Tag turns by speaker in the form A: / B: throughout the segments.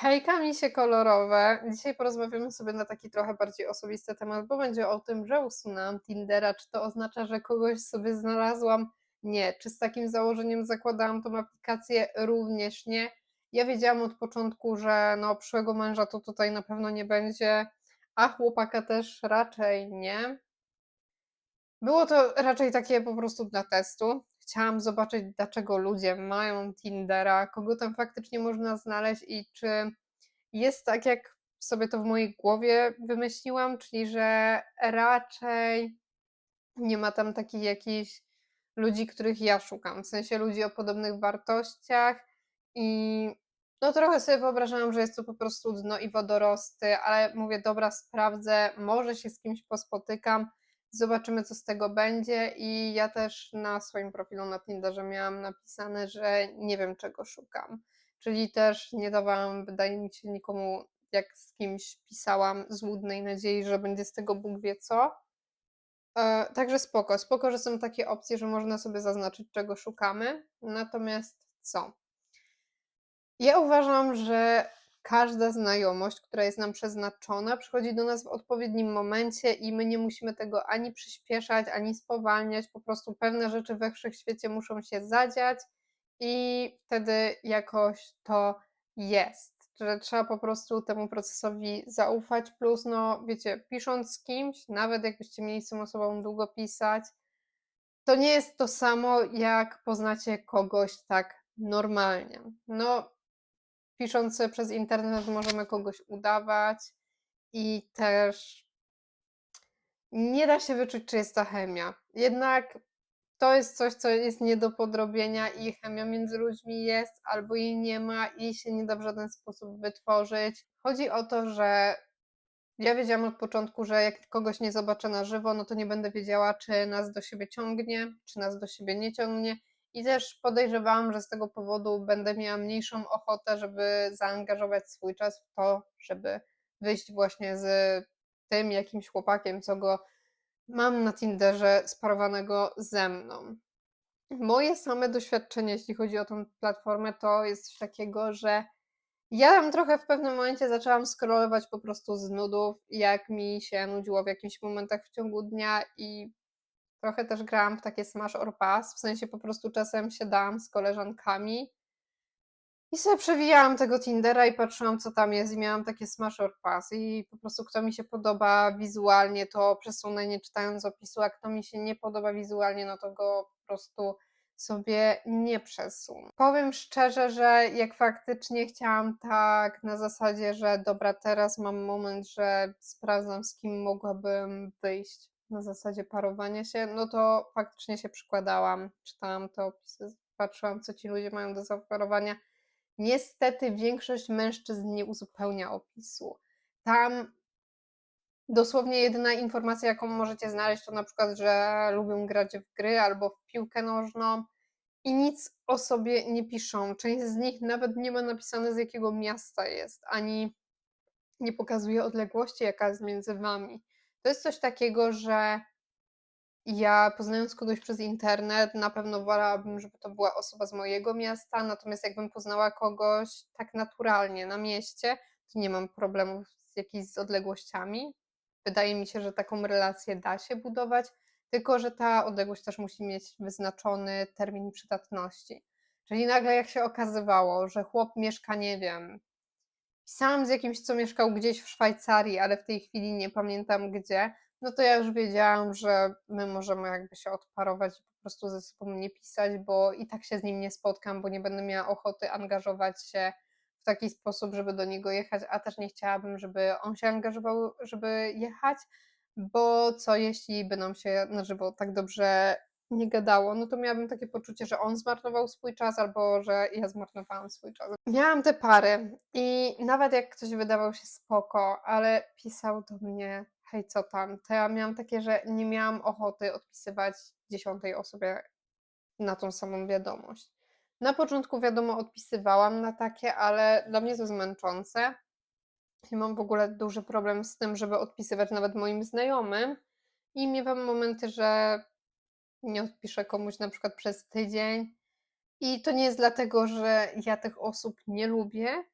A: Hejka, misie kolorowe. Dzisiaj porozmawiamy sobie na taki trochę bardziej osobisty temat, bo będzie o tym, że usunęłam Tindera. Czy to oznacza, że kogoś sobie znalazłam? Nie. Czy z takim założeniem zakładałam tą aplikację? Również nie. Ja wiedziałam od początku, że no przyszłego męża to tutaj na pewno nie będzie, a chłopaka też raczej nie. Było to raczej takie po prostu dla testu. Chciałam zobaczyć, dlaczego ludzie mają Tindera, kogo tam faktycznie można znaleźć i czy jest tak, jak sobie to w mojej głowie wymyśliłam, czyli że raczej nie ma tam takich jakichś ludzi, których ja szukam, w sensie ludzi o podobnych wartościach i no trochę sobie wyobrażałam, że jest to po prostu dno i wodorosty, ale mówię, dobra, sprawdzę, może się z kimś pospotykam, zobaczymy, co z tego będzie. I ja też na swoim profilu na Tinderze miałam napisane, że nie wiem, czego szukam. Czyli też nie dawałam, wydaje mi się, nikomu, jak z kimś pisałam, złudnej nadziei, że będzie z tego Bóg wie co. E, także spoko, spoko, że są takie opcje, że można sobie zaznaczyć, czego szukamy. Natomiast co? Ja uważam, że każda znajomość, która jest nam przeznaczona, przychodzi do nas w odpowiednim momencie i my nie musimy tego ani przyspieszać, ani spowalniać. Po prostu pewne rzeczy we wszechświecie muszą się zadziać i wtedy jakoś to jest. Że trzeba po prostu temu procesowi zaufać. Plus, no wiecie, pisząc z kimś, nawet jakbyście mieli z tą osobą długo pisać, to nie jest to samo, jak poznacie kogoś tak normalnie. No, pisząc przez internet możemy kogoś udawać i też nie da się wyczuć, czy jest ta chemia. Jednak to jest coś, co jest nie do podrobienia i chemia między ludźmi jest, albo jej nie ma i się nie da w żaden sposób wytworzyć. Chodzi o to, że ja wiedziałam od początku, że jak kogoś nie zobaczę na żywo, no to nie będę wiedziała, czy nas do siebie ciągnie, czy nas do siebie nie ciągnie. I też podejrzewałam, że z tego powodu będę miała mniejszą ochotę, żeby zaangażować swój czas w to, żeby wyjść właśnie z tym jakimś chłopakiem, co go mam na Tinderze sparowanego ze mną. Moje same doświadczenie, jeśli chodzi o tą platformę, to jest coś takiego, że ja tam trochę w pewnym momencie zaczęłam scrollować po prostu z nudów, jak mi się nudziło w jakichś momentach w ciągu dnia i Trochę też grałam w takie smash or pass, w sensie po prostu czasem siadałam z koleżankami i sobie przewijałam tego Tindera i patrzyłam, co tam jest i miałam takie smash or pass i po prostu kto mi się podoba wizualnie, to przesunę nie czytając opisu, a kto mi się nie podoba wizualnie, no to go po prostu sobie nie przesunę. Powiem szczerze, że jak faktycznie chciałam tak na zasadzie, że dobra, teraz mam moment, że sprawdzam z kim mogłabym wyjść na zasadzie parowania się, no to faktycznie się przykładałam, czytałam te opisy, patrzyłam, co ci ludzie mają do zaoferowania. Niestety większość mężczyzn nie uzupełnia opisu. Tam dosłownie jedyna informacja, jaką możecie znaleźć, to na przykład, że lubią grać w gry albo w piłkę nożną i nic o sobie nie piszą. Część z nich nawet nie ma napisane, z jakiego miasta jest, ani nie pokazuje odległości, jaka jest między wami. To jest coś takiego, że ja poznając kogoś przez internet, na pewno wolałabym, żeby to była osoba z mojego miasta, natomiast jakbym poznała kogoś tak naturalnie na mieście, to nie mam problemów z jakimiś z odległościami. Wydaje mi się, że taką relację da się budować, tylko że ta odległość też musi mieć wyznaczony termin przydatności. Czyli nagle jak się okazywało, że chłop mieszka, nie wiem, pisałam z jakimś, co mieszkał gdzieś w Szwajcarii, ale w tej chwili nie pamiętam gdzie, no to ja już wiedziałam, że my możemy jakby się odparować i po prostu ze sobą nie pisać, bo i tak się z nim nie spotkam, bo nie będę miała ochoty angażować się w taki sposób, żeby do niego jechać, a też nie chciałabym, żeby on się angażował, żeby jechać, bo co jeśli by nam się na żywo tak dobrze nie gadało, no to miałabym takie poczucie, że on zmarnował swój czas albo że ja zmarnowałam swój czas. Miałam te pary i nawet jak ktoś wydawał się spoko, ale pisał do mnie hej, co tam, to ja miałam takie, że nie miałam ochoty odpisywać dziesiątej osobie na tą samą wiadomość. Na początku wiadomo odpisywałam na takie, ale dla mnie to jest męczące. I mam w ogóle duży problem z tym, żeby odpisywać nawet moim znajomym. I miewam momenty, że nie odpiszę komuś na przykład przez tydzień. I to nie jest dlatego, że ja tych osób nie lubię,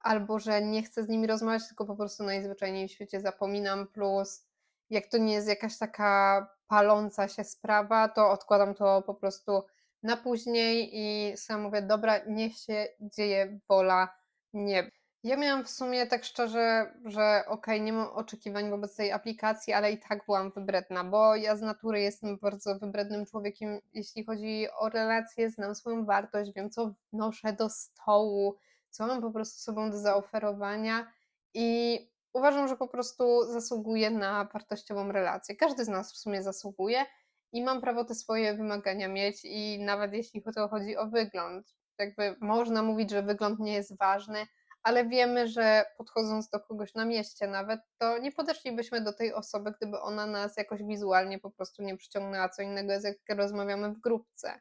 A: albo że nie chcę z nimi rozmawiać, tylko po prostu najzwyczajniej w świecie zapominam, plus jak to nie jest jakaś taka paląca się sprawa, to odkładam to po prostu na później i sama mówię: „Dobra, niech się dzieje wola nieba”. Ja miałam w sumie tak szczerze, że okej, nie mam oczekiwań wobec tej aplikacji, ale i tak byłam wybredna, bo ja z natury jestem bardzo wybrednym człowiekiem, jeśli chodzi o relacje, znam swoją wartość, wiem, co wnoszę do stołu, co mam po prostu sobą do zaoferowania i uważam, że po prostu zasługuję na wartościową relację. Każdy z nas w sumie zasługuje i mam prawo te swoje wymagania mieć i nawet jeśli to chodzi o wygląd. Jakby można mówić, że wygląd nie jest ważny, ale wiemy, że podchodząc do kogoś na mieście nawet, to nie podeszlibyśmy do tej osoby, gdyby ona nas jakoś wizualnie po prostu nie przyciągnęła. Co innego jest, jak rozmawiamy w grupce.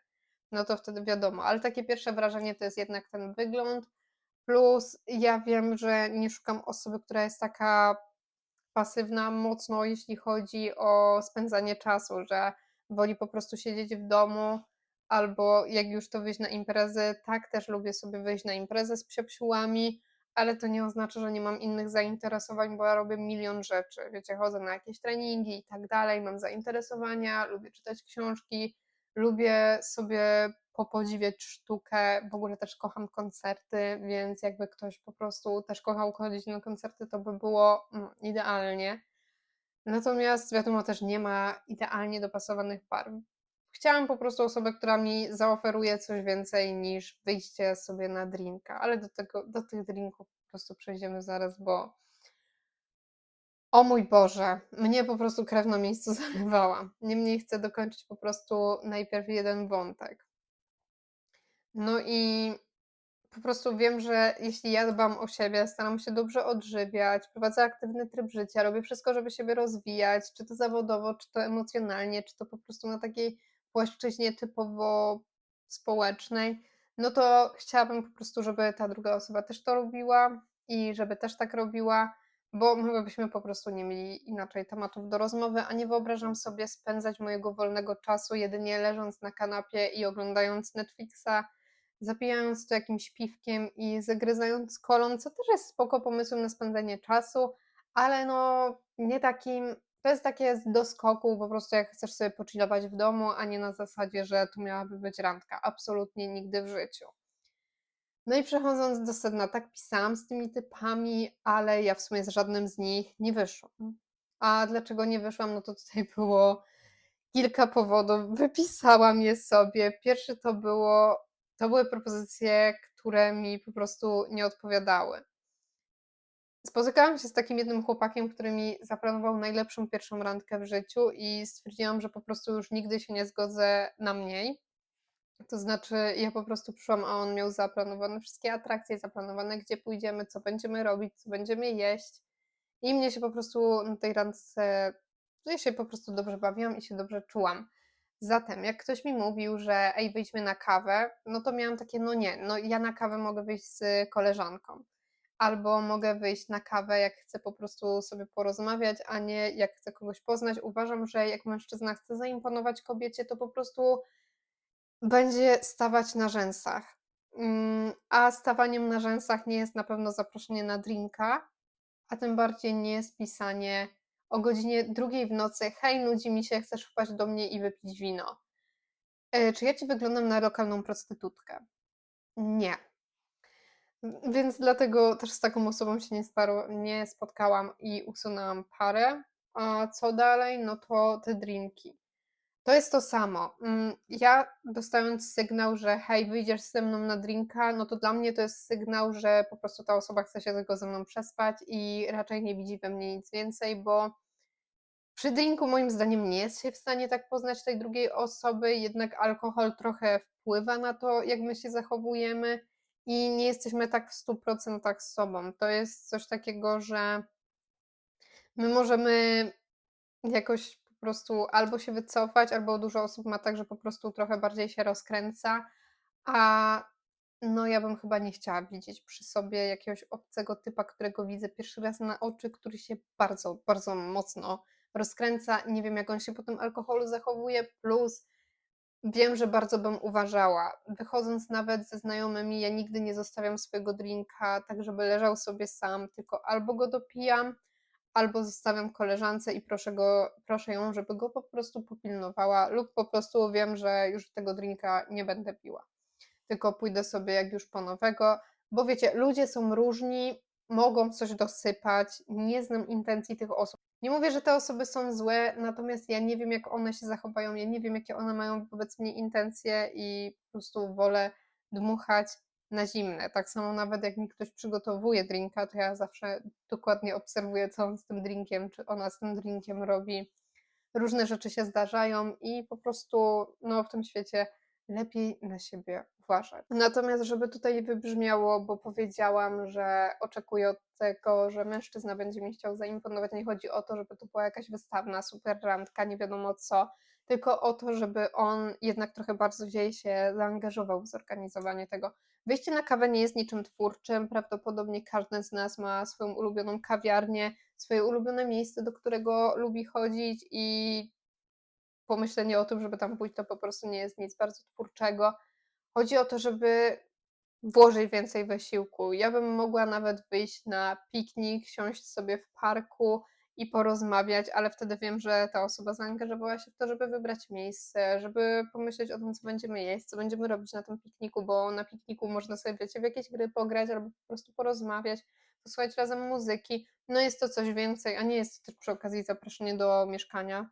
A: No to wtedy wiadomo, ale takie pierwsze wrażenie to jest jednak ten wygląd. Plus ja wiem, że nie szukam osoby, która jest taka pasywna mocno, jeśli chodzi o spędzanie czasu, że woli po prostu siedzieć w domu, albo jak już to wyjść na imprezy, tak też lubię sobie wyjść na imprezę z psiopsiłami, ale to nie oznacza, że nie mam innych zainteresowań, bo ja robię milion rzeczy. Wiecie, chodzę na jakieś treningi i tak dalej, mam zainteresowania, lubię czytać książki, lubię sobie popodziwiać sztukę, w ogóle też kocham koncerty, więc jakby ktoś po prostu też kochał chodzić na koncerty, to by było mm, idealnie. Natomiast wiadomo, też nie ma idealnie dopasowanych par. Chciałam po prostu osobę, która mi zaoferuje coś więcej niż wyjście sobie na drinka, ale do tego, do tych drinków po prostu przejdziemy zaraz, bo o mój Boże, mnie po prostu krew na miejscu zalewała. Niemniej chcę dokończyć po prostu najpierw jeden wątek. No i po prostu wiem, że jeśli ja dbam o siebie, staram się dobrze odżywiać, prowadzę aktywny tryb życia, robię wszystko, żeby siebie rozwijać, czy to zawodowo, czy to emocjonalnie, czy to po prostu na takiej płaszczyźnie typowo społecznej, no to chciałabym po prostu, żeby ta druga osoba też to robiła i żeby też tak robiła, bo my byśmy po prostu nie mieli inaczej tematów do rozmowy, a nie wyobrażam sobie spędzać mojego wolnego czasu jedynie leżąc na kanapie i oglądając Netflixa, zapijając to jakimś piwkiem i zagryzając kolą, co też jest spoko pomysłem na spędzenie czasu, ale no nie takim, to jest takie z doskoku, po prostu jak chcesz sobie pochillować w domu, a nie na zasadzie, że tu miałaby być randka. Absolutnie nigdy w życiu. No i przechodząc do sedna, tak pisałam z tymi typami, ale ja w sumie z żadnym z nich nie wyszłam. A dlaczego nie wyszłam? No to tutaj było kilka powodów. Wypisałam je sobie. Pierwszy to było, to były propozycje, które mi po prostu nie odpowiadały. Spotykałam się z takim jednym chłopakiem, który mi zaplanował najlepszą pierwszą randkę w życiu i stwierdziłam, że po prostu już nigdy się nie zgodzę na mniej. To znaczy, ja po prostu przyszłam, a on miał zaplanowane wszystkie atrakcje, zaplanowane gdzie pójdziemy, co będziemy robić, co będziemy jeść. I mnie się po prostu na tej randce, ja się po prostu dobrze bawiłam i się dobrze czułam. Zatem, jak ktoś mi mówił, że ej, wyjdźmy na kawę, no to miałam takie, no nie, no ja na kawę mogę wyjść z koleżanką. Albo mogę wyjść na kawę, jak chcę po prostu sobie porozmawiać, a nie jak chcę kogoś poznać. Uważam, że jak mężczyzna chce zaimponować kobiecie, to po prostu będzie stawać na rzęsach. Mm, a stawaniem na rzęsach nie jest na pewno zaproszenie na drinka, a tym bardziej nie jest pisanie o godzinie drugiej w nocy: hej, nudzi mi się, chcesz wpaść do mnie i wypić wino. E, czy ja ci wyglądam na lokalną prostytutkę? Nie. Więc dlatego też z taką osobą się nie, sparo, nie spotkałam i usunęłam parę. A co dalej? No to te drinki. To jest to samo. Mm, ja dostając sygnał, że hej, wyjdziesz ze mną na drinka, no to dla mnie to jest sygnał, że po prostu ta osoba chce się tylko ze mną przespać i raczej nie widzi we mnie nic więcej, bo przy drinku moim zdaniem nie jest się w stanie tak poznać tej drugiej osoby, jednak alkohol trochę wpływa na to, jak my się zachowujemy i nie jesteśmy tak w 100% z sobą. To jest coś takiego, że my możemy jakoś po prostu albo się wycofać, albo dużo osób ma tak, że po prostu trochę bardziej się rozkręca, a no ja bym chyba nie chciała widzieć przy sobie jakiegoś obcego typa, którego widzę pierwszy raz na oczy, który się bardzo, bardzo mocno rozkręca. Nie wiem, jak on się po tym alkoholu zachowuje, plus Wiem, że bardzo bym uważała. Wychodząc nawet ze znajomymi, ja nigdy nie zostawiam swojego drinka tak, żeby leżał sobie sam, tylko albo go dopijam, albo zostawiam koleżance i proszę, go, proszę ją, żeby go po prostu popilnowała, lub po prostu wiem, że już tego drinka nie będę piła. Tylko pójdę sobie jak już po nowego, bo wiecie, ludzie są różni, mogą coś dosypać, nie znam intencji tych osób. Nie mówię, że te osoby są złe, natomiast ja nie wiem, jak one się zachowają, ja nie wiem, jakie one mają wobec mnie intencje i po prostu wolę dmuchać na zimne. Tak samo nawet jak mi ktoś przygotowuje drinka, to ja zawsze dokładnie obserwuję, co on z tym drinkiem, czy ona z tym drinkiem robi. Różne rzeczy się zdarzają i po prostu no, w tym świecie lepiej na siebie uważać. Natomiast, żeby tutaj wybrzmiało, bo powiedziałam, że oczekuję od tego, że mężczyzna będzie mi chciał zaimponować, nie chodzi o to, żeby to była jakaś wystawna, super randka, nie wiadomo co, tylko o to, żeby on jednak trochę bardziej się zaangażował w zorganizowanie tego. Wyjście na kawę nie jest niczym twórczym, prawdopodobnie każdy z nas ma swoją ulubioną kawiarnię, swoje ulubione miejsce, do którego lubi chodzić i pomyślenie o tym, żeby tam pójść, to po prostu nie jest nic bardzo twórczego. Chodzi o to, żeby włożyć więcej wysiłku. Ja bym mogła nawet wyjść na piknik, siąść sobie w parku i porozmawiać, ale wtedy wiem, że ta osoba zaangażowała się w to, żeby wybrać miejsce, żeby pomyśleć o tym, co będziemy jeść, co będziemy robić na tym pikniku, bo na pikniku można sobie, wiecie, w jakieś gry pograć albo po prostu porozmawiać, posłuchać razem muzyki. No jest to coś więcej, a nie jest to też przy okazji zaproszenie do mieszkania,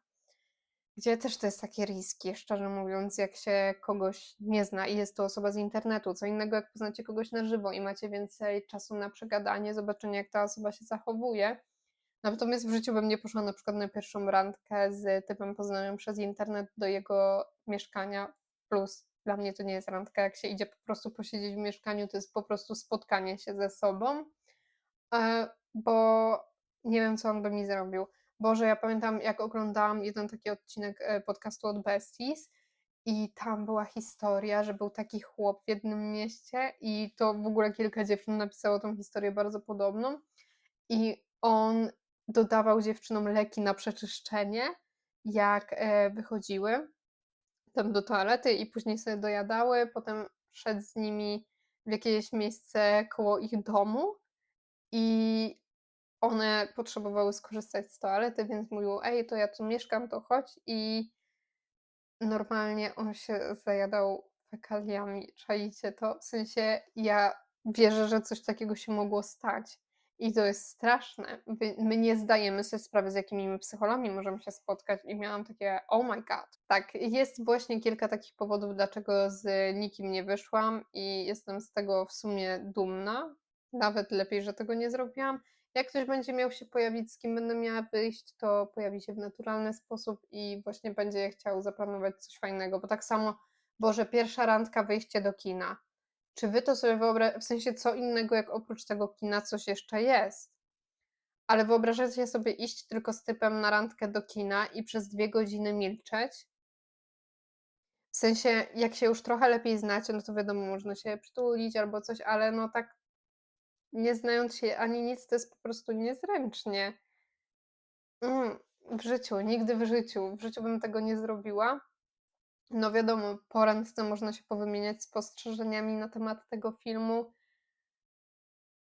A: gdzie też to jest takie riski, szczerze mówiąc, jak się kogoś nie zna i jest to osoba z internetu. Co innego, jak poznacie kogoś na żywo i macie więcej czasu na przegadanie, zobaczenie, jak ta osoba się zachowuje. Natomiast w życiu bym nie poszła na przykład na pierwszą randkę z typem poznaniem przez internet do jego mieszkania. Plus dla mnie to nie jest randka, jak się idzie po prostu posiedzieć w mieszkaniu, to jest po prostu spotkanie się ze sobą, e, bo nie wiem, co on by mi zrobił. Boże, ja pamiętam, jak oglądałam jeden taki odcinek e, podcastu od Besties i tam była historia, że był taki chłop w jednym mieście i to w ogóle kilka dziewczyn napisało tą historię bardzo podobną. I on dodawał dziewczynom leki na przeczyszczenie, jak e, wychodziły tam do toalety i później sobie dojadały, potem szedł z nimi w jakieś miejsce koło ich domu i one potrzebowały skorzystać z toalety, więc mówił, ej, to ja tu mieszkam, to chodź i normalnie on się zajadał fekaliami, czaicie to? W sensie ja wierzę, że coś takiego się mogło stać i to jest straszne. My nie zdajemy sobie sprawy, z jakimi my psychologami możemy się spotkać i miałam takie, oh my god. Tak, jest właśnie kilka takich powodów, dlaczego z nikim nie wyszłam i jestem z tego w sumie dumna. Nawet lepiej, że tego nie zrobiłam. Jak ktoś będzie miał się pojawić, z kim będę miała wyjść, to pojawi się w naturalny sposób i właśnie będzie chciał zaplanować coś fajnego, bo tak samo, Boże, pierwsza randka, wyjście do kina. Czy wy to sobie wyobrażacie, w sensie co innego jak oprócz tego kina coś jeszcze jest? Ale wyobrażacie sobie iść tylko z typem na randkę do kina i przez dwie godziny milczeć? W sensie, jak się już trochę lepiej znacie, no to wiadomo, można się przytulić albo coś, ale no tak nie znając się ani nic, to jest po prostu niezręcznie. Mm, w życiu, nigdy w życiu. W życiu bym tego nie zrobiła. No wiadomo, po randce można się powymieniać spostrzeżeniami na temat tego filmu,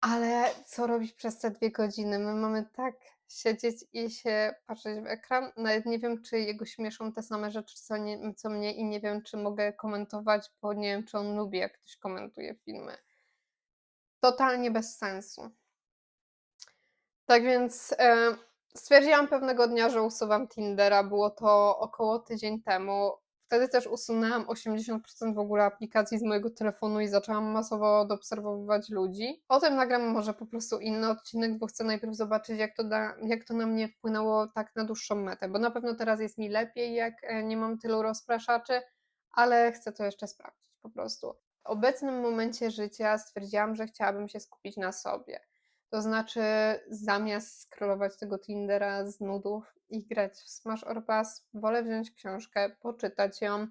A: ale co robić przez te dwie godziny? My mamy tak siedzieć i się patrzeć w ekran. Nawet nie wiem, czy jego śmieszą te same rzeczy, co, nie, co mnie i nie wiem, czy mogę komentować, bo nie wiem, czy on lubi, jak ktoś komentuje filmy totalnie bez sensu. Tak więc e, stwierdziłam pewnego dnia, że usuwam Tindera. Było to około tydzień temu. Wtedy też usunęłam 80% w ogóle aplikacji z mojego telefonu i zaczęłam masowo obserwować ludzi. O tym nagram może po prostu inny odcinek, bo chcę najpierw zobaczyć, jak to, da, jak to na mnie wpłynęło tak na dłuższą metę, bo na pewno teraz jest mi lepiej, jak e, nie mam tylu rozpraszaczy, ale chcę to jeszcze sprawdzić po prostu obecnym momencie życia stwierdziłam, że chciałabym się skupić na sobie. To znaczy, zamiast scrollować tego Tindera z nudów i grać w Smash or Pass, wolę wziąć książkę, poczytać ją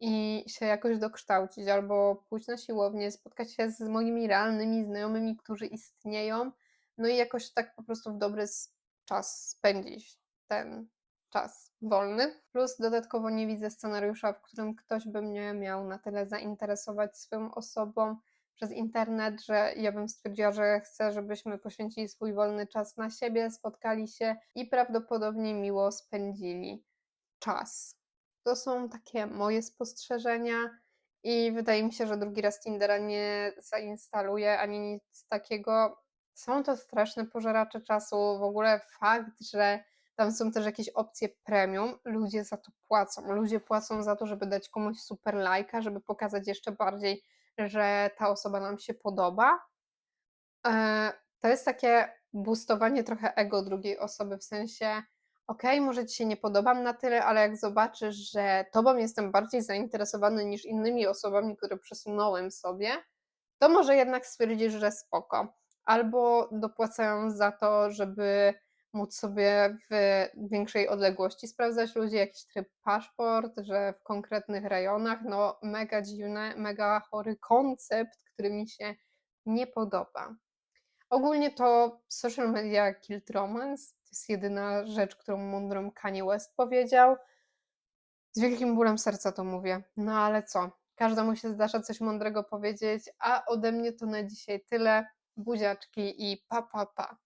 A: i się jakoś dokształcić, albo pójść na siłownię, spotkać się z moimi realnymi znajomymi, którzy istnieją, no i jakoś tak po prostu w dobry czas spędzić ten czas wolny. Plus dodatkowo nie widzę scenariusza, w którym ktoś by mnie miał na tyle zainteresować swoją osobą przez internet, że ja bym stwierdziła, że chcę, żebyśmy poświęcili swój wolny czas na siebie, spotkali się i prawdopodobnie miło spędzili czas. To są takie moje spostrzeżenia i wydaje mi się, że drugi raz Tindera nie zainstaluję ani nic takiego. Są to straszne pożeracze czasu. W ogóle fakt, że tam są też jakieś opcje premium, ludzie za to płacą. Ludzie płacą za to, żeby dać komuś super lajka, żeby pokazać jeszcze bardziej, że ta osoba nam się podoba. E, to jest takie boostowanie trochę ego drugiej osoby, w sensie okej, może ci się nie podobam na tyle, ale jak zobaczysz, że tobą jestem bardziej zainteresowany niż innymi osobami, które przesunąłem sobie, to może jednak stwierdzisz, że spoko. Albo dopłacają za to, żeby móc sobie w większej odległości sprawdzać ludzi, jakiś tryb paszport, że w konkretnych rejonach. No, mega dziwne, mega chory koncept, który mi się nie podoba. Ogólnie to social media killed romance. To jest jedyna rzecz, którą mądrą Kanye West powiedział. Z wielkim bólem serca to mówię. No ale co? Każdemu się zdarza coś mądrego powiedzieć, a ode mnie to na dzisiaj tyle. Buziaczki i pa pa pa.